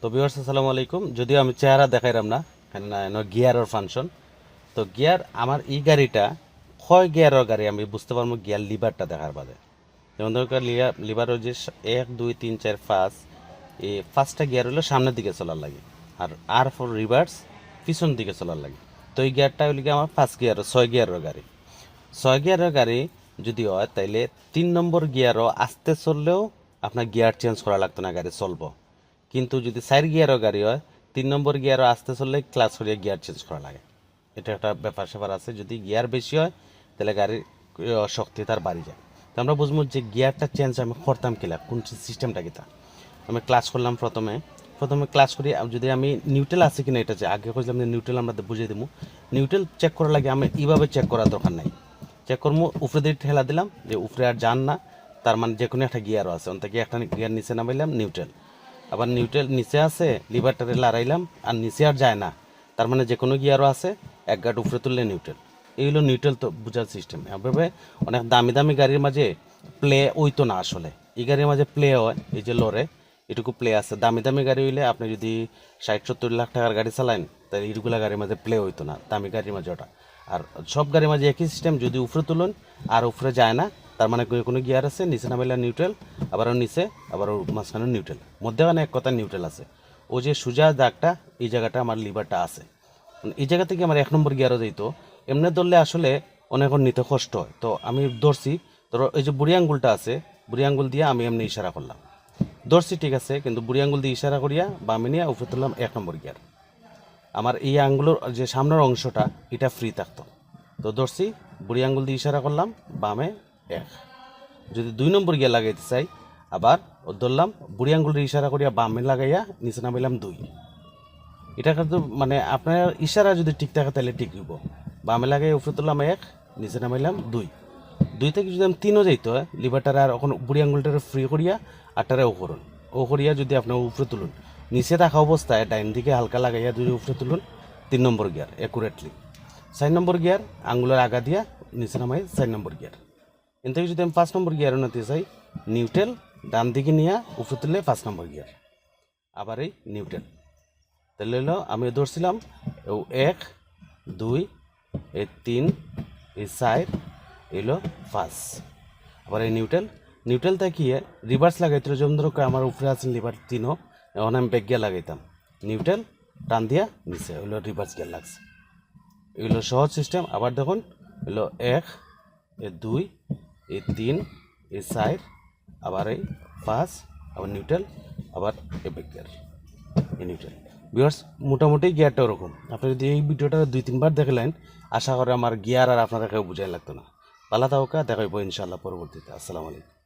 তো বিহার্স আসসালামু আলাইকুম। যদিও আমি চেহারা দেখাইলাম না গিয়ারের ফাংশন তো গিয়ার, আমার এই গাড়িটা, কয় গিয়ারের গাড়ি আমি বুঝতে পারব গিয়ার লিভারটা দেখার বাদে। যেমন ধরো লিভারের যে এক, দুই, তিন, চার, পাঁচ এই পাঁচটা গিয়ার হলো সামনের দিকে চলার লাগে, আর আর ফর রিভার্স পিছন দিকে চলার লাগে। তো এই গিয়ারটা হলো কি আমার পাঁচ গিয়ার, ছয় গিয়ারের গাড়ি। ছয় গিয়ারের গাড়ি যদি হয়, তাইলে তিন নম্বর গিয়ারও আস্তে চললেও আপনার গিয়ার চেঞ্জ করা লাগতো না, গাড়ি চলবো। কিন্তু যদি চার গিয়ারও গাড়ি হয়, তিন নম্বর গিয়ারও আসতে চললে ক্লাস করিয়ে গিয়ার চেঞ্জ করা লাগে। এটা একটা ব্যাপার স্যাপার আছে, যদি গিয়ার বেশি হয়, তাহলে গাড়ির শক্তি তার বাড়ি যায়। তো আমরা বুঝব যে গিয়ারটা চেঞ্জ আমি করতাম কিলা, কোন সিস্টেমটা কিতা। আমি ক্লাস করলাম প্রথমে। প্রথমে ক্লাস করি যদি আমি নিউট্রেল আছে কিনা এটা আগে কইলাম যে নিউট্রেল আমরা বুঝিয়ে দেবো নিউট্রেল চেক করার লাগে আমি এইভাবে চেক করার দরকার নাই। চেক করব উপরে দিয়ে ঠেলা দিলাম, যে উপরে আর যান না, তার মানে যে কোনো একটা গিয়ারও আছে। অন্ত একটা গিয়ার নিচে নামাইলাম নিউট্রেল আবার নিউট্রেল নিচে আছে, লিভারটারে লাড়াইলাম, আর নিচে আর যায় না। তার মানে যে কোনো গিয়ারও আছে, এক গাট উপরে তুললে নিউট্রেল। এই নিউট্রেল তো বোঝার সিস্টেম এভাবে অনেক দামি দামি গাড়ির মাঝে প্লে ওইতো না আসলে। এই গাড়ির মাঝে প্লে হয়, এই যে লরে এটুকু প্লে আছে। দামি দামি গাড়ি হইলে আপনি যদি ষাট সত্তর লাখ টাকার গাড়ি চালান তাহলে এইগুলা গাড়ির মাঝে প্লে হইতো না, দামি গাড়ির মাঝে ওটা। আর সব গাড়ির মাঝে একই সিস্টেম যদি উপরে তুলুন, আর উপরে যায় না তার মানে কোনো গিয়ার আছে, নিচে নামাইলে নিউট্রেল আবারও নিচে, আবারও মাঝখানে নিউট্রেল মধ্যখানে এক কথা নিউট্রেল আছে। ও যে সোজা দাগটা, এই জায়গাটা আমার লিভারটা আছে। এই জায়গা থেকে আমার এক নম্বর গিয়ারও দিত এমনি ধরলে আসলে অনেক নিতে কষ্ট হয়। তো আমি ধরছি, ধরো এই যে বুড়ি আঙ্গুলটা আছে, বুড়ি আঙ্গুল দিয়ে আমি এমনি ইশারা করলাম। ধরছি ঠিক আছে, কিন্তু বুড়ি আঙ্গুল দিয়ে ইশারা করিয়া বামে নিয়ে উপরে তুললাম এক নম্বর গিয়ার আমার এই আঙ্গুলের যে সামনের অংশটা, এটা ফ্রি থাকতো। তো ধরছি, বুড়ি আঙ্গুল দিয়ে ইশারা করলাম, বামে এক। যদি দুই নম্বর গিয়ার লাগাইতে চাই, আবার ধরলাম বুড়ি আঙ্গুল ইশারা করিয়া বামে লাগাইয়া নিচে নামাইলাম দুই। এটা কিন্তু মানে আপনার ইশারা যদি ঠিক থাকে তাহলে ঠিক হইব। বামে লাগাই উপরে তুললাম এক, নিচে নামাইলাম দুই। দুই থেকে যদি আমি তিনও যাইতে হয় লিভারটারে আর ওখানে বুড়ি আঙ্গুলটারে ফ্রি করিয়া আটটারে ও করুন। ও করিয়া যদি আপনি উপরে তুলুন। নিচে থাকা অবস্থায় ডাইন দিকে হালকা লাগাইয়া যদি উপরে তুলুন, তিন নম্বর গিয়ার অ্যাকুরেটলি চার নম্বর গিয়ার, আঙ্গুলের আগা দিয়া নিচে নামাই চার নম্বর গিয়ার। থেকে যদি আমি পাঁচ নম্বর গিয়ার নিতে চাই নিউট্রেল ডান দিকে নিয়ে উপরে তুললে পাঁচ নম্বর গিয়ার আবার এই নিউট্রেল তাহলে হলো, আমি ধরছিলাম এক, দুই এই তিন এই চার এলো পাঁচ। আবার এই নিউট্রেল নিউট্রেল থাকিয়ে রিভার্স লাগাইতে যেমন ধরো আমার উপরে আছেন লিভার তিনও, এখন আমি ব্যাগ গিয়ার লাগাইতাম। নিউট্রেল টান দিয়া, নিচে হইল রিভার্স গিয়ার লাগছে। এগুলো সহজ সিস্টেম আবার দেখুন হলো এক, এ দুই এ তিন এ চার, আবার এই পাঁচ, আবার নিউট্রাল, আবার এ ব্যাগ গিয়ার এই নিউট্রাল। বিয়ার্স মোটামুটি গিয়ারটা ওরকম। আপনি যদি এই ভিডিওটা দুই, তিনবার দেখলেন, আশা করে আমার গিয়ার আর আপনাদের কেউ বুঝাই লাগতো না। পালা তাহকা দেখাইব ইনশাল্লাহ পরবর্তীতে। আসসালামু আলাইকুম।